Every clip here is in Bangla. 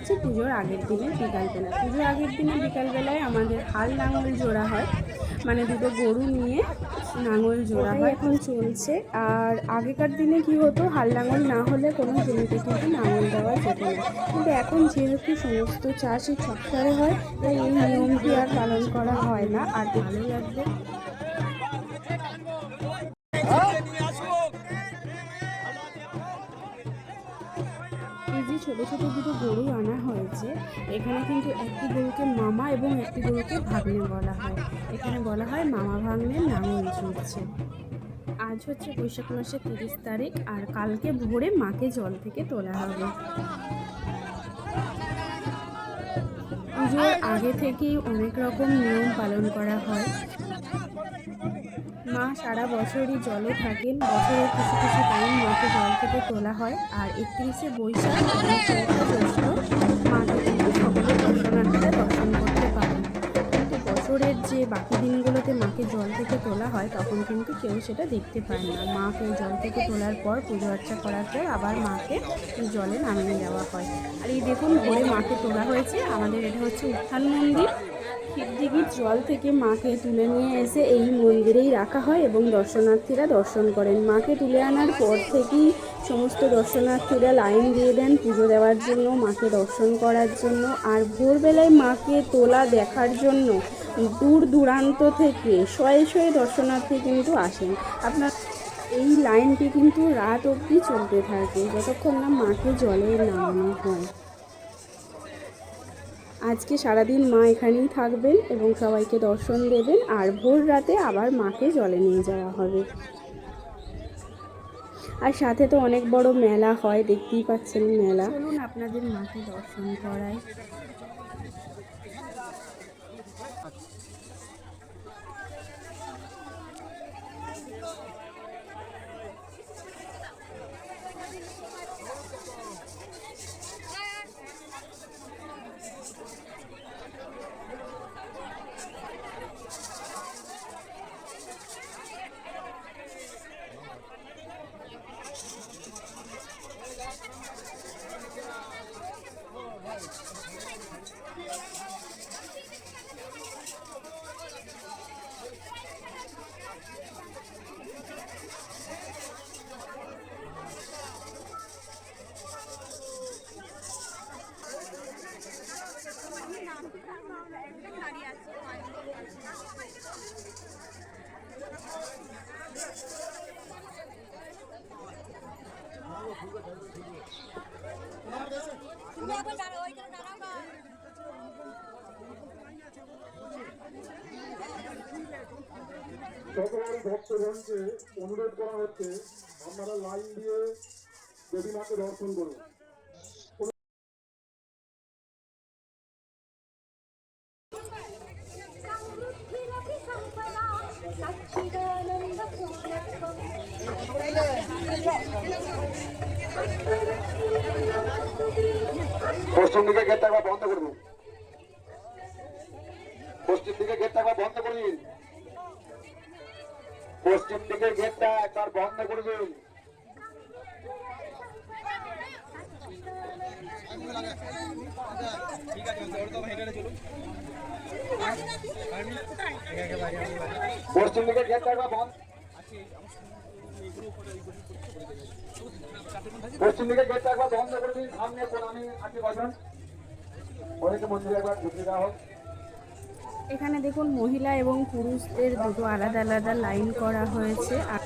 হচ্ছে পুজোর আগের দিনে বিকালবেলা। পুজোর আগের দিনে বিকালবেলায় আমাদের হাল লাঙল জোড়া হয়। মানে দুটো গরু নিয়ে লাঙল জোড়া হয়। এখন চলছে। আর আগেকার দিনে কি হতো হাল লাঙল না হলে কোনো জমিতে কিন্তু লাঙল দেওয়া যেত না। কিন্তু এখন যেহেতু সমস্ত চাষই ট্রাক্টরে হয় তাই এই নিয়মটি আর পালন করা হয় না। আর ভালো লাগবে ছোটো ছোটো দুটো গরু আনা হয়েছে। এখানে কিন্তু একটি গরুকে মামা এবং একটি গরুকে ভাগ্নে বলা হয়। এখানে বলা হয় মামা ভাগ্নের নাঙল ঝুলছে আজ হচ্ছে বৈশাখ মাসের তিরিশ তারিখ, আর কালকে ভোরে মাকে জল থেকে তোলা হবে। পুজোর আগে থেকেই অনেক রকম নিয়ম পালন করা হয়। মা সারা বছরই জলে থাকেন, বছরের কিছু কিছু টাইম মাকে জল থেকে তোলা হয়, আর একত্রিশে বৈশাখ জ্যৈষ্ঠ মাকে সকলে দর্শনার্থীরা দর্শন করতে পারেন। কিন্তু বছরের যে বাকি দিনগুলোতে মাকে জল থেকে তোলা হয়, তখন কিন্তু কেউ সেটা দেখতে পায় না। মাকে জল থেকে তোলার পর পুজো অর্চা করার পর আবার মাকে জলে নামিয়ে দেওয়া হয়। আর এই দেখুন, ভোরে মাকে তোলা হয়েছে। আমাদের এটা হচ্ছে উত্থান মন্দির। ক্ষীরদিঘির জল থেকে মাকে তুলে নিয়ে এসে এই মন্দিরেই রাখা হয় এবং দর্শনার্থীরা দর্শন করেন। মাকে তুলে আনার পর থেকেই সমস্ত দর্শনার্থীরা লাইন দিয়ে দেন পুজো দেওয়ার জন্য, মাকে দর্শন করার জন্য। আর ভোরবেলায় মাকে তোলা দেখার জন্য দূর দূরান্ত থেকে শয়ে শয়ে দর্শনার্থী কিন্তু আসেন। আপনার এই লাইনটি কিন্তু রাত অবধি চলতে থাকে, যতক্ষণ না মাকে জলে নামানো হয়। আজকে সারাদিন মা এখানেই থাকবেন এবং সবাইকে দর্শন দেবেন আর ভোর রাতে আবার মাকে জলে নিয়ে যাওয়া হবে। আর সাথে তো অনেক বড় মেলা হয়, দেখতেই পাচ্ছেন মেলা। চলুন আপনাদের মাকে দর্শন করাই। ভক্তগণকে অনুরোধ করা হচ্ছে, আপনারা লাইন দিয়ে দেবী মাকে দর্শন করুন। পশ্চিম দিকে গেটটা একবার বন্ধ করব পশ্চিম দিকে গেটটা একবার বন্ধ করে দিন। পশ্চিম দিকের গেটটা একবার বন্ধ করে দিন। পশ্চিম দিকের গেটটা একবার বন্ধ। পশ্চিম দিকের গেটটা একবার বন্ধ করে দিন। সামনে প্রণামী আছে কজন ওদেরকে মন্দিরে একবার ঢুকে দেওয়া হোক। এখানে দেখুন মহিলা এবং পুরুষদের দুটো আলাদা আলাদা লাইন করা হয়েছে। আর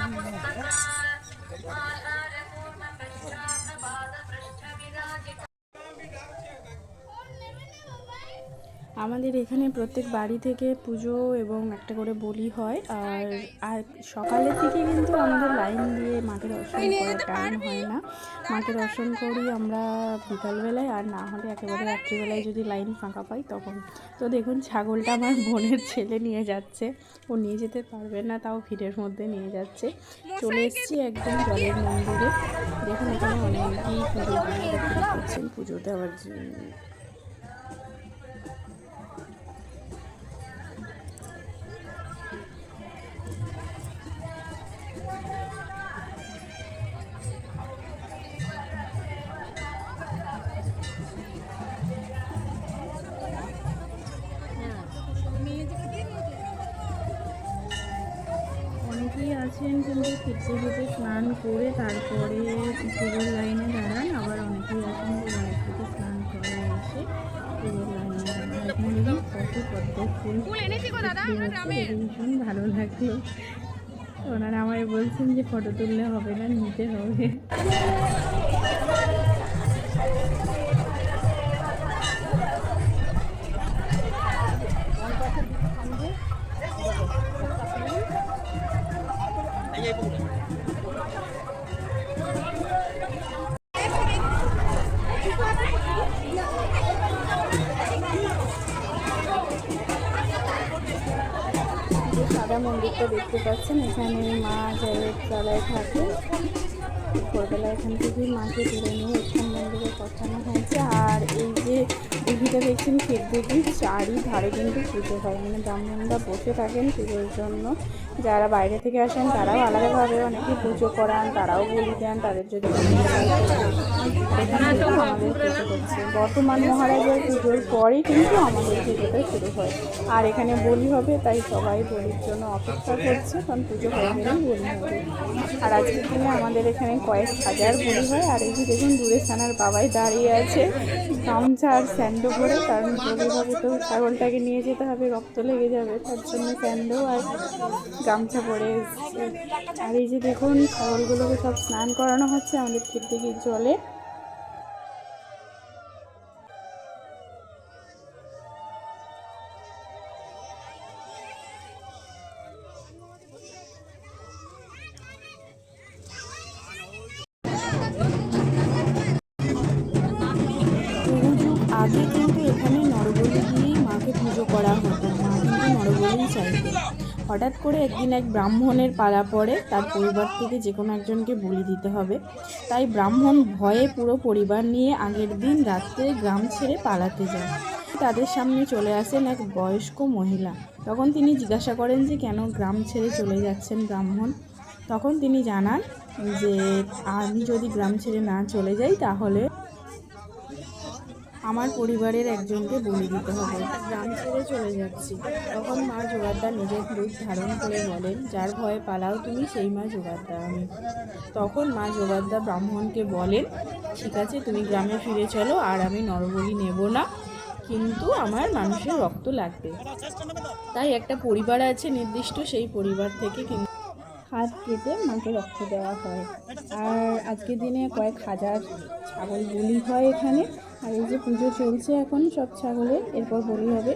I'm not আমাদের এখানে প্রত্যেক বাড়ি থেকে পুজো এবং একটা করে বলি হয়। আর আর সকালের থেকে কিন্তু আমাদের লাইন দিয়ে মাকে দর্শন করার টাইম হয় না। মাকে দর্শন করি আমরা বিকালবেলায় আর না হলে একেবারে রাত্রিবেলায় যদি লাইন ফাঁকা পাই তখন। তো দেখুন, ছাগলটা আমার বোনের ছেলে নিয়ে যাচ্ছে। ও নিয়ে যেতে পারবে না, তাও ভিড়ের মধ্যে নিয়ে যাচ্ছে। চলে এসেছি একদম জলের মন্দিরে। দেখুন, এখানে অনেকেই পুজো করছেন, পুজো দেওয়ার আছেন কিন্তু ফিরতে ফিরতে স্নান করে তারপরে পুজোর লাইনে দাঁড়ান। আবার অনেকেই আছেন যে বাড়ি থেকে স্নান করে এসে পুজোর লাইনে দাঁড়ান। এখানে কত ফুল ভীষণ ভালো লাগল। ওনারা আমায় বলছেন যে ফটো তুললে হবে না নিতে হবে। ভোরবেলা এখান থেকে মাকে ধরে নিয়ে এখান দিঘিটা দেখছেন ক্ষেত দিঘি চারি ধারে কিন্তু পুজো হয়। মানে ব্রাহ্মণরা বসে থাকেন পুজোর জন্য। যারা বাইরে থেকে আসেন, তারাও আলাদাভাবে অনেকে পুজো করান, তারাও বলি দেন, তাদের যদি বর্তমান মহারাজের পুজোর পরেই কিন্তু আমাদের পুজোটা শুরু হয়। আর এখানে বলি হবে, তাই সবাই বলির জন্য অপেক্ষা করছে, কারণ পুজো হয়ে গেলেই বলি হবে। আর আজকের দিনে আমাদের এখানে কয়েক হাজার বলি হয়, আর এই যে দেখুন, দূরে ছানার বাবাই দাঁড়িয়ে আছে। গামছা আর স্যান্ডো পরে কারণ তো ছাগলটাকে নিয়ে যেতে হবে, রক্ত লেগে যাবে, তার জন্য স্যান্ডো আর গামছা পরে আর এই যে দেখুন, ছাগলগুলোকে সব স্নান করানো হচ্ছে, আমাদের ক্ষেত্রে জলে। এখানে নরবলি দিয়েই মাকে পুজো করা হতো। মা কিন্তু নরবলি চাইতেন। হঠাৎ করে একদিন এক ব্রাহ্মণের পালা পড়ে, তার পরিবার থেকে যে কোনো একজনকে বলি দিতে হবে। তাই ব্রাহ্মণ ভয়ে পুরো পরিবার নিয়ে আগের দিন রাত্রে গ্রাম ছেড়ে পালাতে যায়। তাদের সামনে চলে আসেন এক বয়স্ক মহিলা। তখন তিনি জিজ্ঞাসা করেন যে, কেন গ্রাম ছেড়ে চলে যাচ্ছেন ব্রাহ্মণ? তখন তিনি জানান যে, আমি যদি গ্রাম ছেড়ে না চলে যাই তাহলে আমার পরিবারের একজনকে বলি দিতে হবে। গ্রাম ছেড়ে চলে যাচ্ছি। তখন মা জোগাড়দা নিজের রূপ ধারণ করে বলেন, যার ভয়ে পালাও তুমি, সেই মা জোগাড়দা আমি। তখন মা জোগাড়দা ব্রাহ্মণকে বলেন, ঠিক আছে, তুমি গ্রামে ফিরে চলো, আর আমি নরবলি নেব না, কিন্তু আমার মানুষের রক্ত লাগবে। তাই একটা পরিবার আছে নির্দিষ্ট, সেই পরিবার থেকে কিন্তু হাত কেটে মাকে রক্ত দেওয়া হয়। আর আজকের দিনে কয়েক হাজার ছাগল বলি হয় এখানে। আর এই যে পুজো চলছে এখন সব ছাগলের এরপর বলি হবে।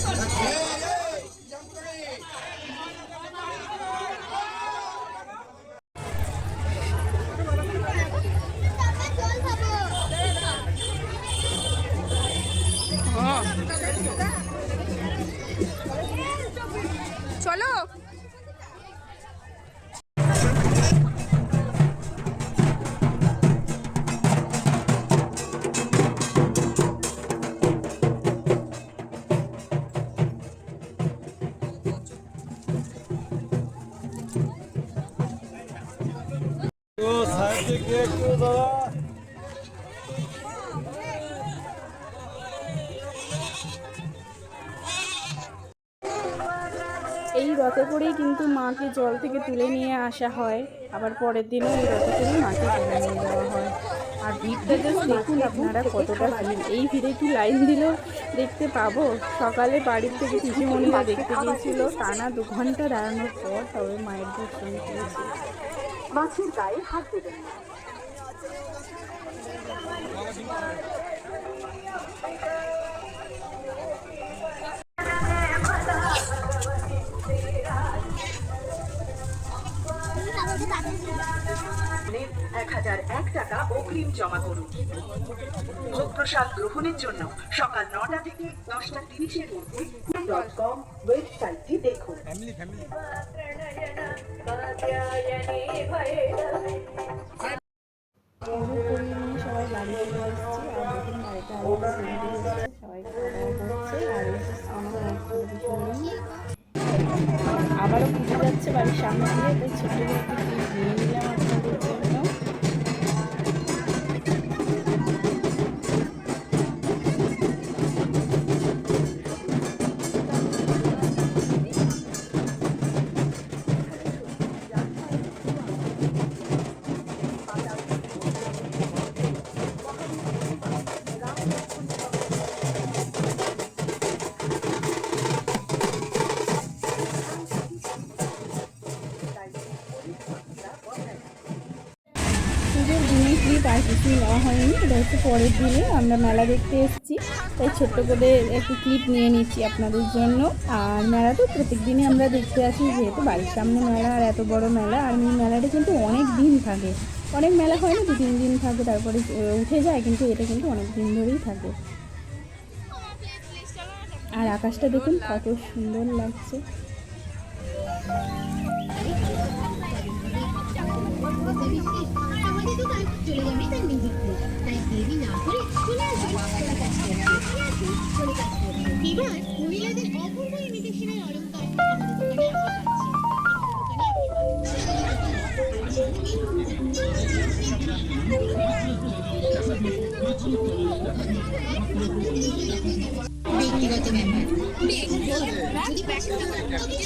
চলো এই রথে করেই কিন্তু মাকে জল থেকে তুলে নিয়ে আসা হয়। আবার পরের দিনও এই রথে করেই মাকে তুলে নিয়ে যাওয়া হয়। আর ভিড়টা জাস্ট দেখুন আপনারা কতটা ভিড়। এই ভিড়ে কি লাইন দিলেও দেখতে পাবো? সকালে বাড়ির থেকে পিসিমণিরা দেখতে গিয়েছিল, টানা দু ঘণ্টা দাঁড়ানোর পর তবে মায়ের দর্শন করেছি মাছের গায়ে হাত দেবেন না। এক হাজার এক টাকা অগ্রিম জমা করুন। ভোগ প্রসাদ গ্রহণের জন্য সকাল নটা থেকে দশটা তিরিশের মধ্যে ডট কম ওয়েবসাইটটি দেখুন। সবাই বাড়ি চলে এসেছি আর বাড়িতে সবাই আবারও পুজো যাচ্ছে বাড়ির সামনে দিয়ে তাই ছোটো হচ্ছে পরের দিনে, আমরা মেলা দেখতে এসেছি। তাই ছোট্ট করে একটু ক্লিপ নিয়ে নিচ্ছি আপনাদের জন্য। আর মেলা তো প্রত্যেক দিনই আমরা দেখতে আসি, যেহেতু বাড়ির সামনে মেলা আর এত বড় মেলা, আর এই মেলাটা কিন্তু অনেক দিন থাকে। অনেক মেলা হয় না দু তিন দিন থাকে, তারপরে উঠে যায়, কিন্তু এটা কিন্তু অনেক দিন ধরেই থাকে। আর আকাশটা দেখুন কত সুন্দর লাগছে। চলে তার এবার মহিলাদের অপূর্ব ইমিটেশনের অলঙ্কার আমাদের দোকানে আপনি ব্যক্তিগত ব্যাপার যদি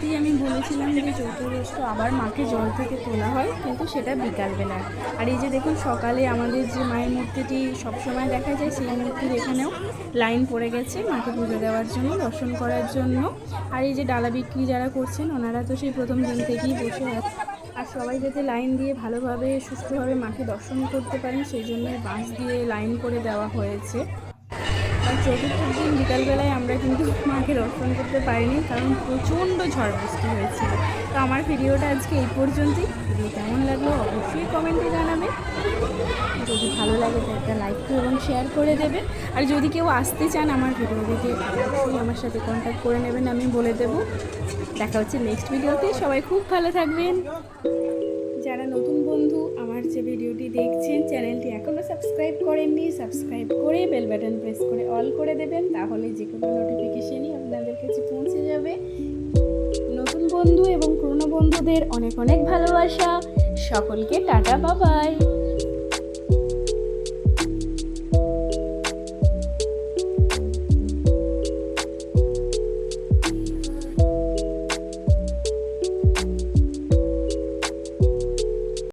শুরুতেই আমি বলেছিলাম যে চৌঠা জ্যৈষ্ঠ আবার মাকে জল থেকে তোলা হয়, কিন্তু সেটা বিকালবেলায় আর এই যে দেখুন, সকালে আমাদের যে মায়ের মূর্তিটি সবসময় দেখা যায়, সেই মূর্তির এখানেও লাইন পড়ে গেছে মাকে পুজো দেওয়ার জন্য, দর্শন করার জন্য। আর এই যে ডালা বিক্রি যারা করছেন, ওনারা তো সেই প্রথম দিন থেকেই বসে আছে আর সবাই যাতে লাইন দিয়ে ভালোভাবে, সুস্থভাবে মাকে দর্শন করতে পারেন, সেই জন্য বাঁশ দিয়ে লাইন করে দেওয়া হয়েছে। চতুর্থ দিন বিকালবেলায় আমরা কিন্তু মাকে দর্শন করতে পারিনি, কারণ প্রচণ্ড ঝড় বৃষ্টি হয়েছিল। তো আমার ভিডিওটা আজকে এই পর্যন্তই। ভিডিও কেমন লাগল অবশ্যই কমেন্টে জানাবে। যদি ভালো লাগে তো একটা লাইক এবং শেয়ার করে দেবে আর যদি কেউ আসতে চান আমার ভিডিও দেখে, অবশ্যই আমার সাথে কন্ট্যাক্ট করে নেবেন, আমি বলে দেবো। দেখা হচ্ছে নেক্সট ভিডিওতে সবাই খুব ভালো থাকবেন। যারা নতুন বন্ধু, আমার যে ভিডিওটি দেখছেন, চ্যানেলটি এখনও সাবস্ক্রাইব করেননি, সাবস্ক্রাইব করে বেল বাটন প্রেস করে অল করে দেবেন, তাহলে যে কোনো নোটিফিকেশানই আপনাদের কাছে পৌঁছে যাবে। নতুন বন্ধু এবং পুরনো বন্ধুদের অনেক অনেক ভালোবাসা। সকলকে টাটা, বাবাই।